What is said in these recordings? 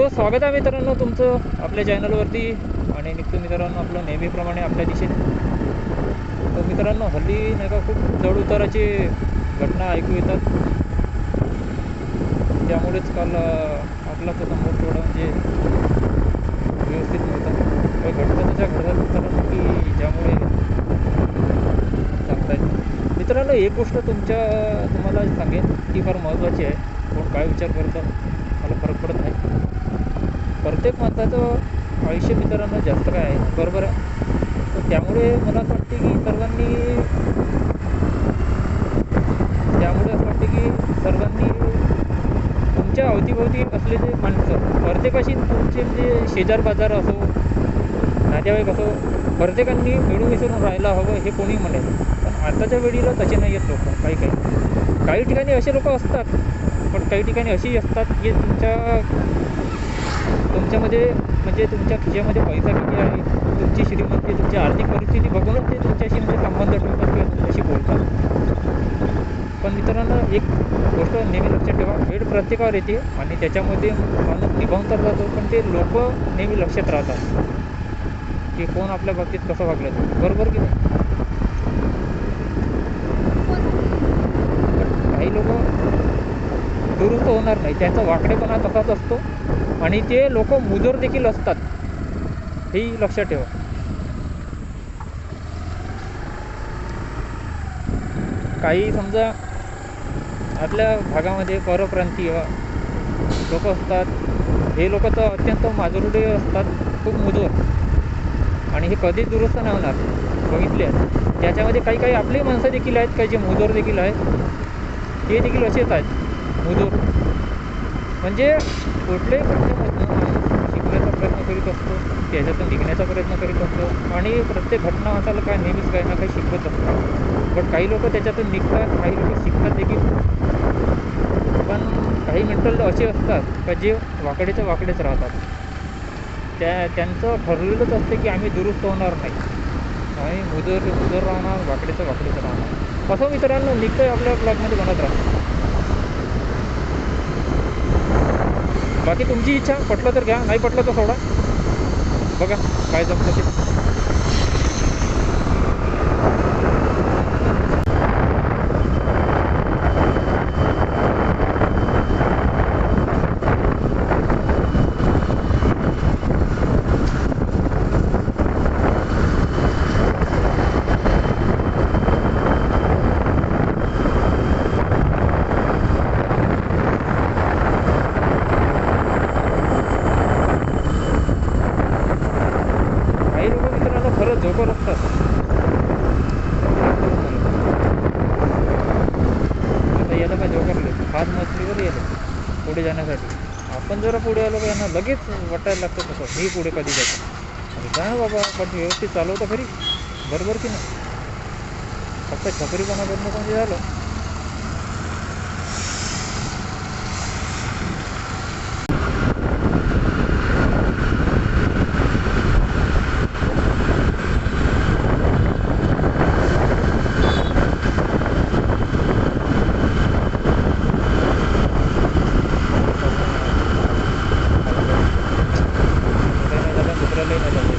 So स्वागत आहे मित्रांनो तुमचं आपल्या चॅनलवरती आणि निघतो मित्रांनो आपलं नेहमीप्रमाणे आपल्या दिशेने तर मित्रांनो हल्ली नाही का खूप चढ उताराची घटना ऐकू येतात. त्यामुळेच काल आपला तो नंबर थोडा म्हणजे व्यवस्थित नव्हता. काही घटना तशा घडतात मित्रांनो की ज्यामुळे सांगता येत नाही. मित्रांनो एक गोष्ट तुमच्या तुम्हाला सांगेन ती फार महत्त्वाची आहे. कोण काय विचार करतं मला फरक पडत नाही. प्रत्येक माणसाचं आयुष्य मित्रांनो जास्त काय आहे. बरोबर आहे? तर त्यामुळे मला असं वाटते की सर्वांनी त्यामुळे असं वाटते की सर्वांनी तुमच्या अवतीभोवती असलेले माणसं प्रत्येकाशी तुमचे म्हणजे शेजार बाजार असो नातेवाईक असो प्रत्येकांनी मिळून मिसळून राहायला हवं हे कोणी म्हणेल. पण आताच्या वेळीला तसे नाही आहेत लोक काही काही. काही ठिकाणी असे लोक असतात पण काही ठिकाणी अशी असतात की तुमच्या तुमच्यामध्ये म्हणजे तुमच्या खिशामध्ये पैसा किती आहे? तुमची श्रीमंती तुमची आर्थिक परिस्थिती बघूनच ते तुमच्याशी म्हणजे संबंध ठेवतात किंवा तुमच्याशी बोलतात. पण मित्रांनो एक गोष्ट नेहमी लक्षात ठेवा. वेळ प्रत्येकावर येते आणि त्याच्यामध्ये माणूस निभावून तर जातो पण ते लोक नेहमी लक्षात राहतात. की कोण आपल्या बाबतीत कसं वागलं बरोबर की नाही पण काही लोक दुरुस्त होणार नाही. त्यांचा वाकडेपणा तसाच असतो. आणि ते लोक मुजोर देखील असतात हेही लक्षात ठेवा. काही समजा आपल्या भागामध्ये परप्रांतीय लोक असतात. हे लोक तर अत्यंत माजुरडे असतात खूप मुजोर. आणि हे कधीच दुरुस्त नाही होणार. बघितले. आहेत त्याच्यामध्ये काही काही आपली माणसं देखील आहेत काही जे मुजोर देखील आहेत ते देखील असेच आहेत. मुदूर म्हणजे कुठल्याही घटनेमधनं शिकण्याचा प्रयत्न करीत असतो त्याच्यातून निघण्याचा प्रयत्न करीत असतो आणि प्रत्येक घटना माणसाला काय नेहमीच काही ना काही शिकवत असतो. पण काही लोक त्याच्यातून निघतात काही लोक शिकतात देखील. पण काही मेंटल असे असतात का जे वाकडेच्या वाकडेच राहतात. त्या त्यांचं ठरलेलंच असतं की आम्ही दुरुस्त होणार नाही. आम्ही मुजर मुजर राहणार वाकडेचं वाकडेच राहणार. असं मित्रांनो निघतं आपल्या ब्लॉगमध्ये बनत राहतं बाकी तुमची इच्छा पटलं तर घ्या नाही पटलं तर सोडा. बघा काय जमतं ते काही लोक मित्रांनो खरंच झोपर असतात आता पाहिजे वगैरे फार हात मछलीवर येतं. पुढे जाण्यासाठी. आपण जरा पुढे आलो का यांना लगेच वाटायला लागतं तसं. मी पुढे कधी जातो? काय बाबा? पण व्यवस्थित चालवतं खरी. बरोबर की नाही? फक्त छपरीपणा करणं म्हणजे झालं काही नाही झालं दुसऱ्यालाही नाही झालं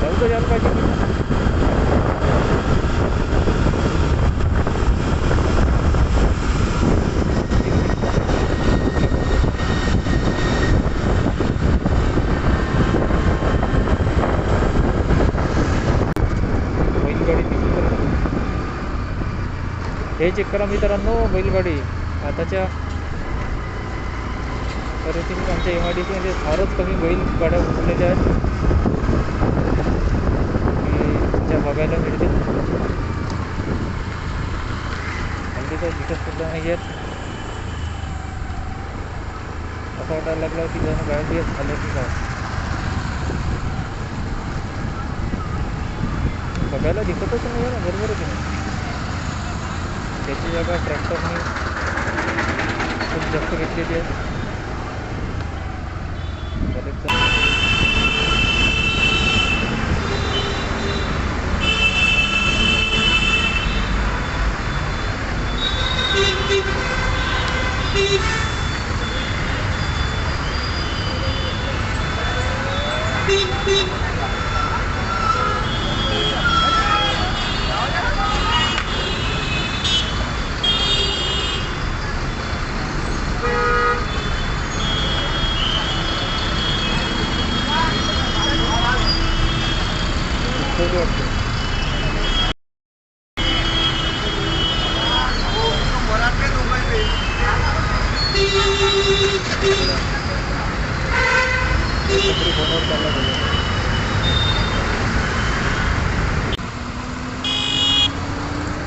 जाऊ तर यायला पाहिजे बैलगाडी दिसली तर हे चेक करा मित्रांनो बैलगाडी. आताच्या परिस्थितीत आमच्या एम आय डी सीमध्ये फारच कमी बैलगाड्या उरलेल्या आहेत. तुमच्या बघायला मिळतील. हल्ली तर दिसत सुद्धा नाही आहेत असं वाटायला लागलं की जण गाडी झालं की काय? बघायला दिसतच नाही आहे ना बरोबर की नाही? त्याची जागा ट्रॅक्टरने खूप जास्त घेतलेली आहे.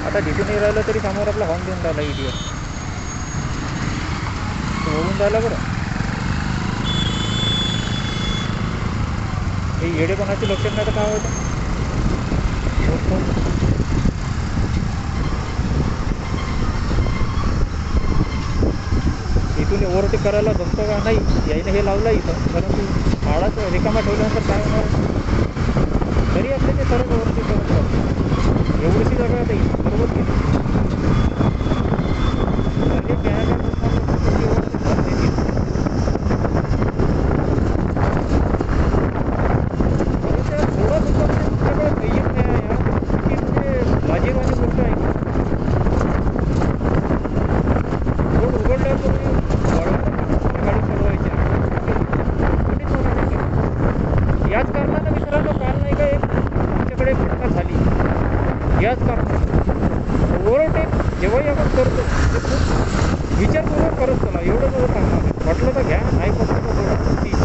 आता दिसून नाही राहिलं तरी समोर आपला हॉर्न देऊन राहिला इडिओ तो होऊन राहिला बरं. हे येडेपणाचे लक्षण नाही तर काय होतं? ते करायला जमतं का नाही यायनं हे लावलं इथं. परंतु माळाच रिकामा ठेवल्यानंतर काय होणार? तरी आपले ते सरळ ओव्हरटेक करत राहतात एवढीशी जागा आता ताई बरोबर केली नाही? म्हणजे त्या त्या लोकांना overtake करता येतील. खरं तर थोडं सुद्धा म्हणजे तुमच्याकडे संयम नाही आहे यार. किती म्हणजे लाजिरवाणी गोष्ट आहे की. रोड उघडल्यावर तुम्ही वळवायला गाडी चालवायची कुठे चालवायची गाडी? याच कारणानं मित्रांनो काल नाही का एक आमच्याकडे घटना झाली याच कारणानं ओव्हरटेक जेव्हाही आपण करतो ते खूप विचारपूर्वक करत चला एवढं जवळ सांगणार म्हटलं तर घ्या नाही पकडलं तर सोडा ती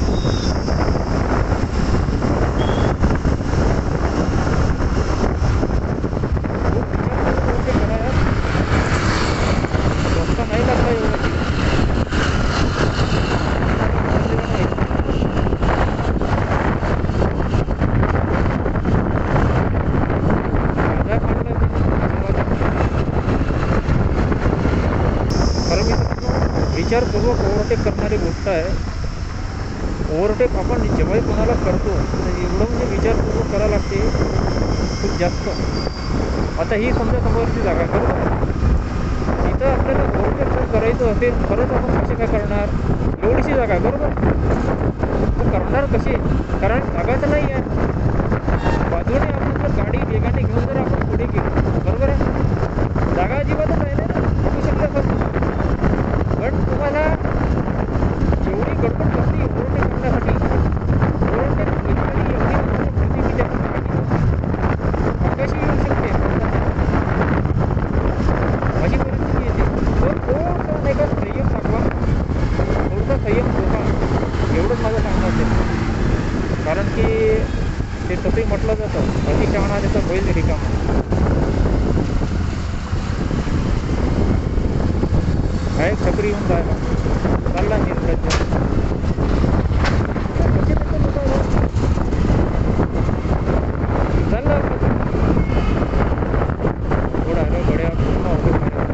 खूप विचारपूर्वक overtake करा यार. धक्का नाही लागला एवढा माझा काढला खरं मी सांगतो, विचारपूर्वक ओव्हरटेक करणारी गोष्ट आहे. ओव्हरटेक आपण जेव्हाही कोणाला करतो तर एवढं म्हणजे विचारपूर्वक करावं लागते. खूप जास्त. आता ही समजा समोरची जागा आहे, बरोबर? इथं आपल्याला ओव्हरटेक जर करायचं असेल खरंच आपण कसे काय करणार? एवढीशी जागा बरोबर? तर करणार कशी? कारण जागा तर नाही आहे बाजूने आपण जर गाडी वेगाने घेऊन जर आपण पुढे गेलो बरोबर आहे जागा अजिबातच आहे ना बघू शकता सर पण तुम्हाला जेवढी गडबड करते ओव्हरटेक करण्यासाठी ओव्हरटेक कधीकधी एवढी गडबड करते की त्याची गाडी अपयशी येऊ शकते अशी परिस्थिती येते तर थोडंसं नाही का संयम दाखवा थोडंसं संयम ठेवा एवढंच माझं सांगणं असेल कारण की ते तसंही म्हटलं जातं. अतिशहाणा त्याचा होईल रिकामा. हा एक छत्री येऊन जायला. चालला निर्लज्ज कसे त्याचं लोकं आहे? चालला आपलं. थोडा रे गड्या पूर्ण अवघड मारे.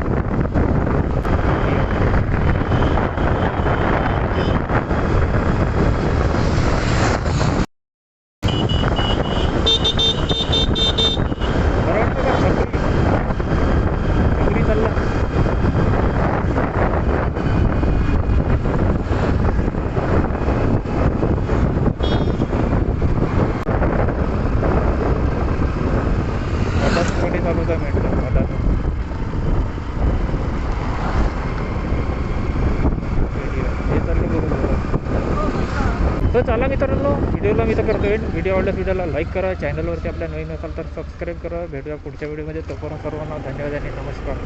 बरं वाटतं का छत्री छत्री चालला मधातून कोणी चालवता म्हटलं मधातून हे चाललं बरोबर तर चला मित्रांनो व्हिडिओला मी तर करतो एंड व्हिडिओ आवडल्यास व्हिडिओला लाईक करा चॅनलवरती आपल्या नवीन असाल तर सबस्क्राईब करा. भेटूया पुढच्या व्हिडिओमध्ये तोपर्यंत सर्वांना धन्यवाद आणि नमस्कार.